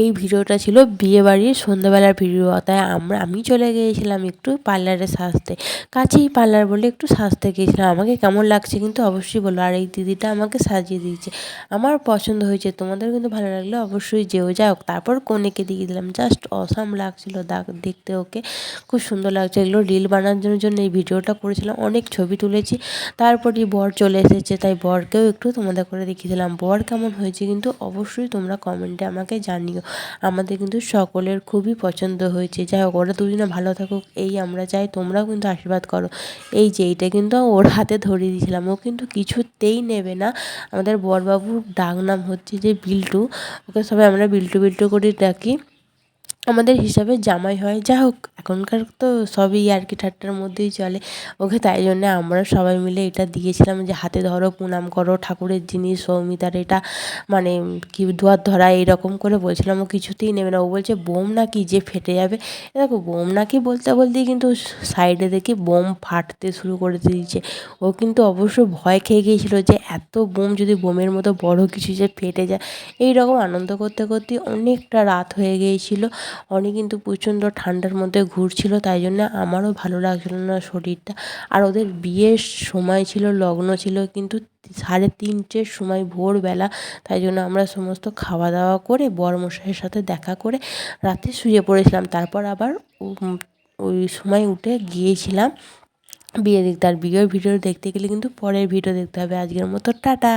এই ভিডিওটা ছিল বিয়েবাড়ির সন্ধ্যাবেলার ভিডিও, তাই আমরা, আমি চলে গিয়েছিলাম একটু পার্লারে সাজতে। কাছেই পার্লার বলে একটু সাজতে গিয়েছিলাম। আমাকে কেমন লাগছে কিন্তু অবশ্যই বলো। আর এই দিদিটা আমাকে সাজিয়ে দিয়েছে। আমার পছন্দ হয়েছে, তোমাদের কিন্তু ভালো লাগলে অবশ্যই যেও হোক। তারপর কনেকে দিয়ে দিলাম। জাস্ট অসাম লাগছিল দেখতে ওকে। খুব সুন্দর লাগছে। এগুলো রিল বানানোর জন্য এই ভিডিওটা করেছিলাম। অনেক ছবি তুলেছি। তারপরই বর চলে এসেছে, তাই বরকেও একটু তোমাদের করে দেখিয়েছিলাম বর কেমন হয়েছে কিন্তু অবশ্যই তোমরা কমেন্টে আমাকে জানিও। আমাদের কিন্তু সকলের খুবই পছন্দ হয়েছে। যাই হোক, ওরা দুজনে ভালো থাকুক, এই আমরা চাই, তোমরাও কিন্তু আশীর্বাদ করো। এই যে, এইটা কিন্তু ওর হাতে ধরিয়ে দিয়েছিলাম। ও কিন্তু কিছুতেই নেবে না। আমাদের বরবাবুর ডাক নাম হচ্ছে যে বিল্টু। ওকে সবাই আমরা বিল্টু বিল্টু করে ডাকি। আমাদের হিসাবে জামাই হয়। যা হোক, এখনকার তো সবই আর কি ঠাট্টার মধ্যেই চলে। ওকে তাই জন্যে আমরা সবাই মিলে এটা দিয়েছিলাম যে হাতে ধরো, প্রণাম করো, ঠাকুরের জিনিস সৌমিতার এটা মানে কি দুয়ার ধরা এইরকম করে বলছিলাম। ও কিছুতেই নেবে না। ও বলছে, বোম নাকি যে ফেটে যাবে। দেখো, বোম নাকি বলতে বলতেই কিন্তু সাইডে দেখি বোম ফাটতে শুরু করে দিয়েছে। ও কিন্তু অবশ্য ভয় খেয়ে গিয়েছিল যে এত বোম যদি বোমের মতো বড় কিছু যে ফেটে যায়। এই রকম আনন্দ করতে করতে অনেকটা রাত হয়ে গিয়েছিল। অনেক কিন্তু প্রচণ্ড ঠান্ডার মধ্যে ঘুরছিল, তাই জন্য আমারও ভালো লাগছিল না শরীরটা। আর ওদের বিয়ের সময় ছিল, লগ্ন ছিল, কিন্তু সাড়ে তিনটের সময় ভোরবেলা, তাই জন্য আমরা সমস্ত খাওয়া দাওয়া করে বরমশাইয়ের সাথে দেখা করে রাতে শুয়ে পড়েছিলাম। তারপর আবার ওই সময় উঠে গিয়েছিলাম বিয়ে দেখতে। আর বিয়ের ভিডিও দেখতে গেলে কিন্তু পরের ভিডিও দেখতে হবে। আজকের মতো টাটা।